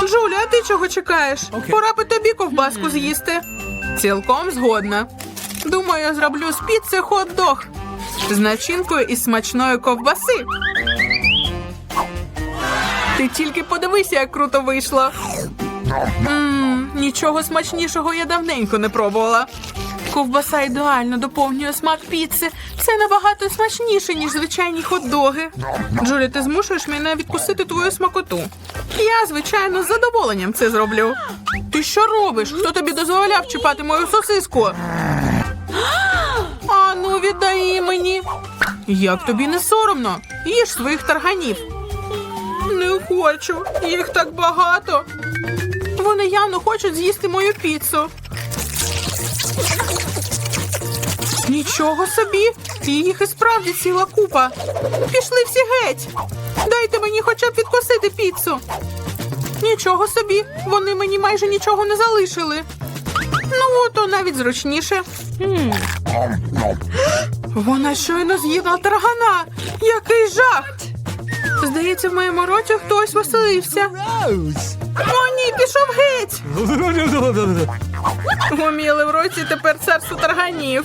Джуля, а ти чого чекаєш? Пора би тобі ковбаску з'їсти. Цілком згодна. Думаю, я зроблю з піци хот-дог з начинкою із смачної ковбаси. Ти тільки подивися, як круто вийшло. Мм, нічого смачнішого я давненько не пробувала. Ковбаса ідеально доповнює смак піци. Це набагато смачніше, ніж звичайні хот-доги. Джулі, ти змушуєш мене відкусити твою смакоту. Я, звичайно, з задоволенням це зроблю. Ти що робиш? Хто тобі дозволяв чіпати мою сосиску? А ну віддай мені. Як тобі не соромно? Їж своїх тарганів. Не хочу, їх так багато. Вони явно хочуть з'їсти мою піцу. Нічого собі, їх і справді ціла купа. Пішли всі геть. Дайте мені хоча б відкусити піцу. Нічого собі, вони мені майже нічого не залишили. Ну, то навіть зручніше. Вона щойно з'їла таргана. Який жах! Здається, в моєму роті хтось веселився. О, ні, пішов геть. Гуміли в році тепер царство тарганів.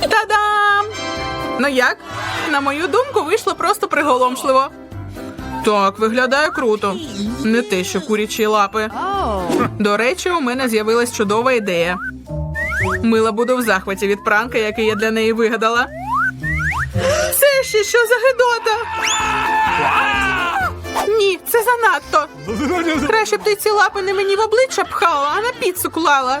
Та-дам! Ну як? На мою думку, вийшло просто приголомшливо. Так, виглядає круто. Не те, що курячі лапи. До речі, у мене з'явилась чудова ідея. Мила буду в захваті від пранка, який я для неї вигадала. Це ще що за гидота? Ні, це занадто. Краще б ти ці лапи не мені в обличчя пхала, а на піцу клала.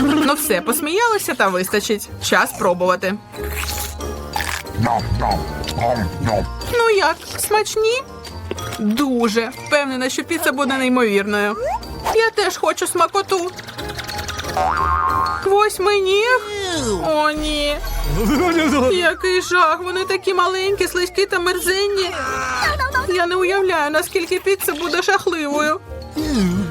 Ну все, посміялися та вистачить. Час пробувати. Ну як, смачні? Дуже. Впевнена, що піца буде неймовірною. Я теж хочу смакоту. Восьминіг? О, ні. Який жах, вони такі маленькі, слизькі та мерзенні. Я не уявляю, наскільки піца буде жахливою.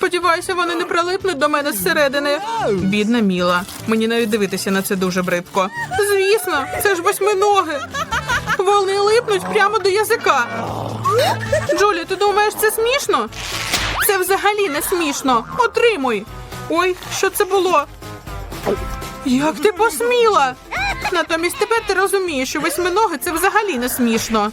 Сподіваюся, вони не прилипнуть до мене зсередини. Бідна Міла. Мені навіть дивитися на це дуже бридко. Звісно, це ж восьминоги. Вони липнуть прямо до язика. Джулі, ти думаєш, це смішно? Це взагалі не смішно. Отримуй. Ой, що це було? Як ти посміла? Натомість тепер ти розумієш, що восьминоги це взагалі не смішно.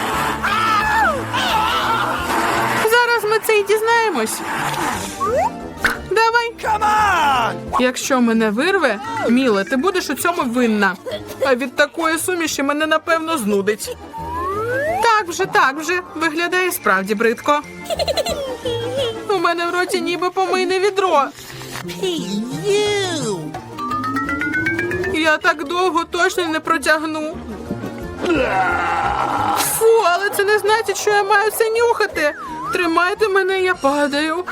Це і дізнаємось. Давай. Якщо мене вирве, Міле, ти будеш у цьому винна. А від такої суміші мене напевно знудить. Так вже, так вже. Виглядає справді бридко. У мене в роті ніби помийне відро. Я так довго точно не протягну. Фу, але це не значить, що я маю це нюхати. Тримайте мене, я падаю.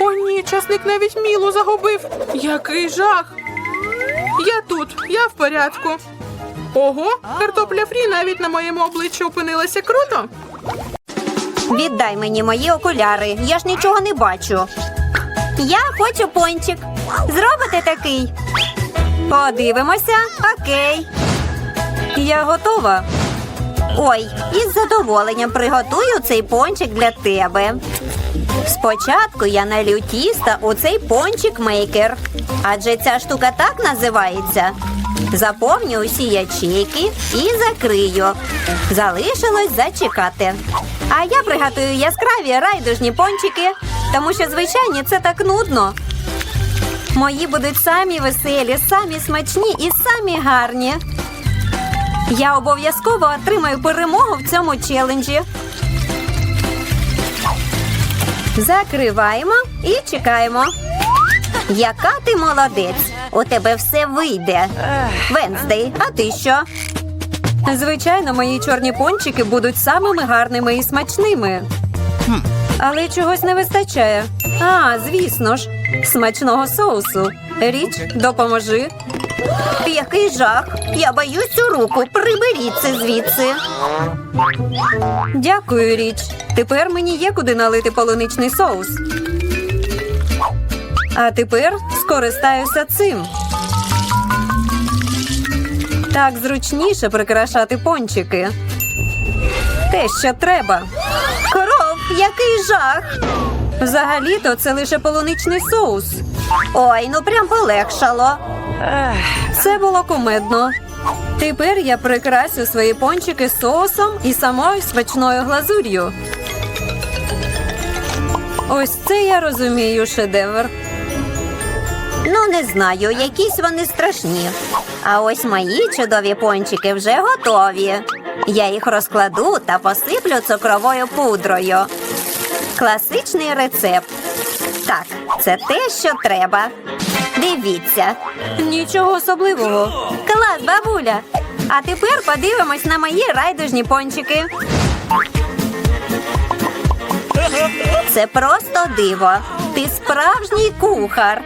О, ні, часник навіть мілу загубив. Який жах. Я тут, я в порядку. Ого, картопля фрі навіть на моєму обличчі опинилася круто. Віддай мені мої окуляри. Я ж нічого не бачу. Я хочу пончик. Зробите такий. Подивимося. Окей. Я готова. Ой, із задоволенням приготую цей пончик для тебе. Спочатку я налю тіста у цей пончик-мейкер. Адже ця штука так називається. Заповню усі ячейки і закрию. Залишилось зачекати. А я приготую яскраві райдужні пончики, тому що звичайні це так нудно. Мої будуть самі веселі, самі смачні і самі гарні. Я обов'язково отримаю перемогу в цьому челенджі. Закриваємо і чекаємо. Яка ти молодець! У тебе все вийде. Венздей, а ти що? Звичайно, мої чорні пончики будуть самими гарними і смачними. Але чогось не вистачає. А, звісно ж, смачного соусу. Річ, допоможи. Який жах! Я боюсь цю руку. Приберіть це звідси. Дякую, річ. Тепер мені є куди налити полуничний соус. А тепер скористаюся цим. Так зручніше прикрашати пончики. Те, що треба. Коров, який жах! Взагалі-то це лише полуничний соус. Ой, ну прям полегшало. Це було кумедно. Тепер я прикрасю свої пончики соусом і самою смачною глазур'ю. Ось це я розумію шедевр. Ну, не знаю, якісь вони страшні. А ось мої чудові пончики вже готові. Я їх розкладу та посиплю цукровою пудрою. Класичний рецепт. Так, це те, що треба. Дивіться. Нічого особливого. Клас, бабуля. А тепер подивимось на мої райдужні пончики. Це просто диво. Ти справжній кухар.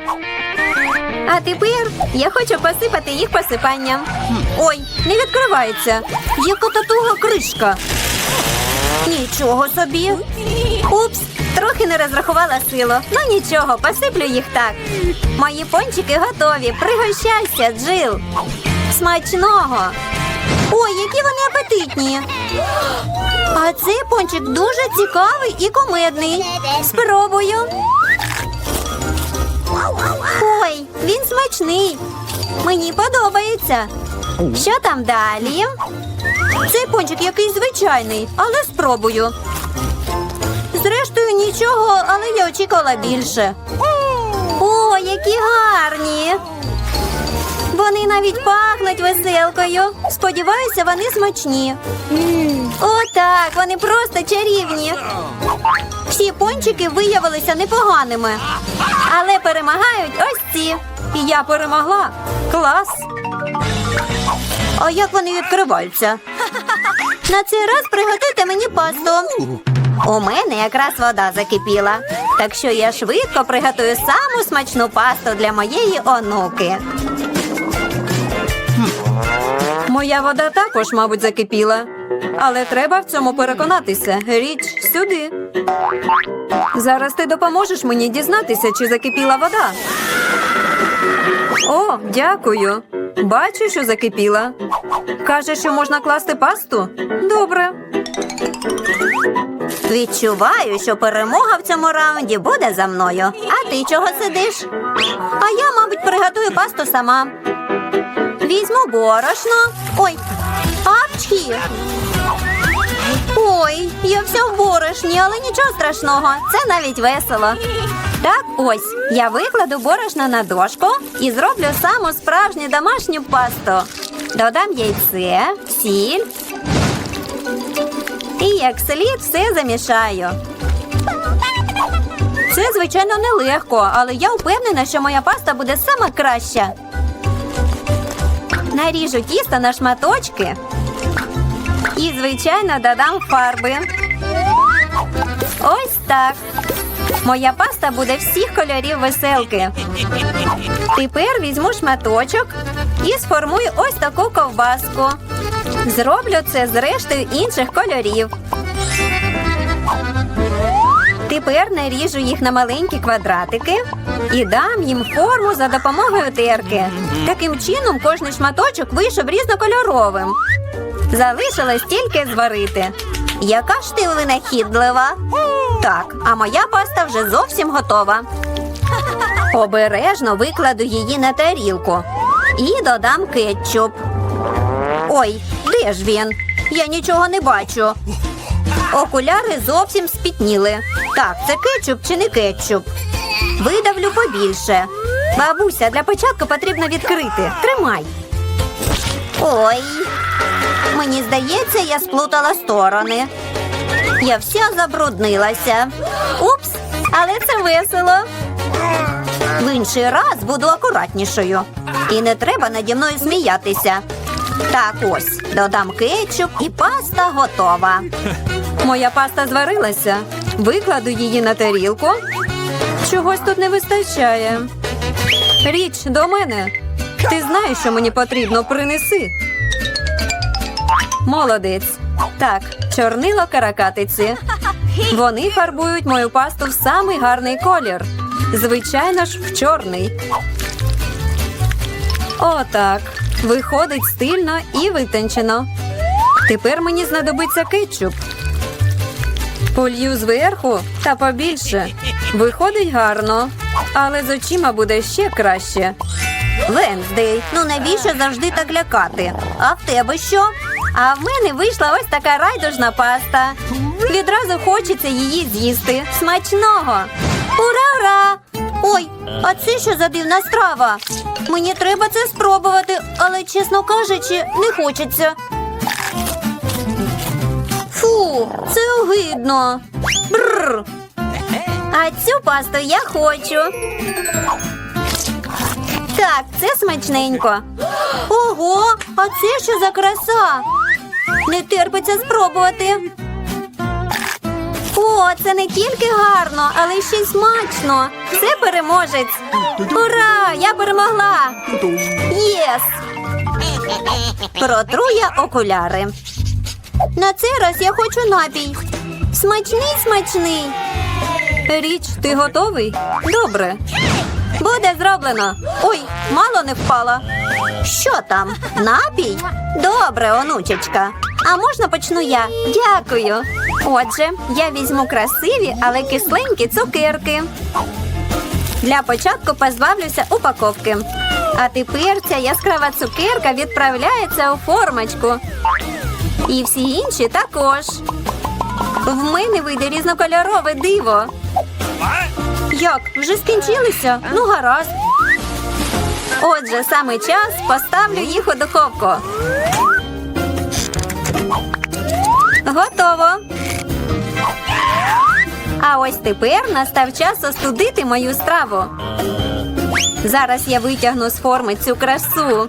А тепер я хочу посипати їх посипанням. Ой, не відкривається. Яка татуга кришка. Нічого собі. Упс, трохи не розрахувала силу. Ну нічого, посиплю їх так. Мої пончики готові. Пригощайся, Джил. Смачного. Ой, які вони апетитні. А цей пончик дуже цікавий і кумедний. Спробую. Ой, він смачний. Мені подобається. Що там далі? Цей пончик якийсь звичайний, але спробую. Зрештою, нічого, але я очікувала більше. О, які гарні! Вони навіть пахнуть веселкою. Сподіваюся, вони смачні. О, так, вони просто чарівні. Всі пончики виявилися непоганими. Але перемагають ось ці. І я перемогла. Клас. А як вони відкриваються? На цей раз приготуйте мені пасту. У мене якраз вода закипіла. Так що я швидко приготую саму смачну пасту для моєї онуки. Моя вода також, мабуть, закипіла. Але треба в цьому переконатися. Річ сюди. Зараз ти допоможеш мені дізнатися, чи закипіла вода. О, дякую. Бачу, що закипіла. Каже, що можна класти пасту? Добре. Відчуваю, що перемога в цьому раунді буде за мною. А ти чого сидиш? А я, мабуть, приготую пасту сама. Візьму борошно. Ой, апчхі. Ой, я вся в борошні, але нічого страшного. Це навіть весело. Так, ось я викладу борошно на дошку і зроблю саму справжню домашню пасту. Додам яйце, сіль. І як слід все замішаю. Це, звичайно, нелегко, але я впевнена, що моя паста буде сама краща. Наріжу тісто на шматочки і, звичайно, додам фарби. Ось так. Моя паста буде всіх кольорів веселки. Тепер візьму шматочок і сформую ось таку ковбаску. Зроблю це з рештою інших кольорів. Тепер наріжу їх на маленькі квадратики і дам їм форму за допомогою терки. Таким чином кожний шматочок вийшов різнокольоровим. Залишилось тільки зварити. Яка ж ти винахідлива? Так, а моя паста вже зовсім готова. Обережно викладу її на тарілку і додам кетчуп. Ой, де ж він? Я нічого не бачу. Окуляри зовсім спітніли. Так, це кетчуп чи не кетчуп? Видавлю побільше. Бабуся, для початку потрібно відкрити. Тримай. Ой. Мені здається, я сплутала сторони. Я вся забруднилася. Упс, але це весело. В інший раз буду акуратнішою. І не треба наді мною сміятися. Так ось, додам кетчуп і паста готова. Моя паста зварилася. Викладу її на тарілку. Чогось тут не вистачає. Річ до мене. Ти знаєш, що мені потрібно принеси. Молодець. Так, чорнило каракатиці. Вони фарбують мою пасту в самий гарний колір. Звичайно ж, в чорний. Отак. Виходить стильно і витончено. Тепер мені знадобиться кетчуп. Полью зверху та побільше. Виходить гарно, але з очима буде ще краще. Венздей, ну навіщо завжди так лякати? А в тебе що? А в мене вийшла ось така райдужна паста. Відразу хочеться її з'їсти. Смачного. Ура! ура! Ой, а це що за дивна страва? Мені треба це спробувати, але, чесно кажучи, не хочеться. Фу, це огидно. Бррр. А цю пасту я хочу. Так, це смачненько. Ого, а це що за краса? Не терпиться спробувати. О, це не тільки гарно, але ще й смачно. Це переможець. Ура! Я перемогла! Єс! Протру я окуляри. На цей раз я хочу напій. Смачний, смачний. Річ, ти готовий? Добре. Буде зроблено. Ой, мало не впала. Що там? Напій? Добре, онучечка. А можна почну я? Дякую. Отже, я візьму красиві, але кисленькі цукерки. Для початку позбавлюся упаковки. А тепер ця яскрава цукерка відправляється у формочку. І всі інші також. В мене вийде різнокольорове диво. Як? Вже скінчилися? Ну, гаразд. Отже, саме час поставлю їх у духовку. Готово. А ось тепер настав час остудити мою страву. Зараз я витягну з форми цю красу.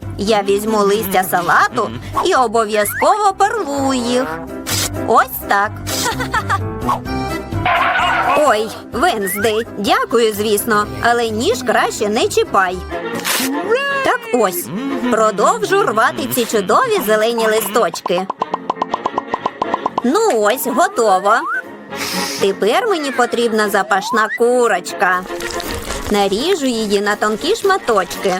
Я візьму листя салату і обов'язково перлую їх. Ось так. Ой, Венздей, дякую, звісно, але ніж краще не чіпай. Так ось, продовжу рвати ці чудові зелені листочки. Ну ось, готово. Тепер мені потрібна запашна курочка. Наріжу її на тонкі шматочки.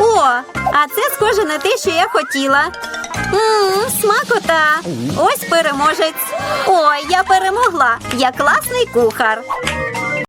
О, а це схоже на те, що я хотіла. Ммм, смакота. Ось переможець. Ой, я перемогла. Я класний кухар.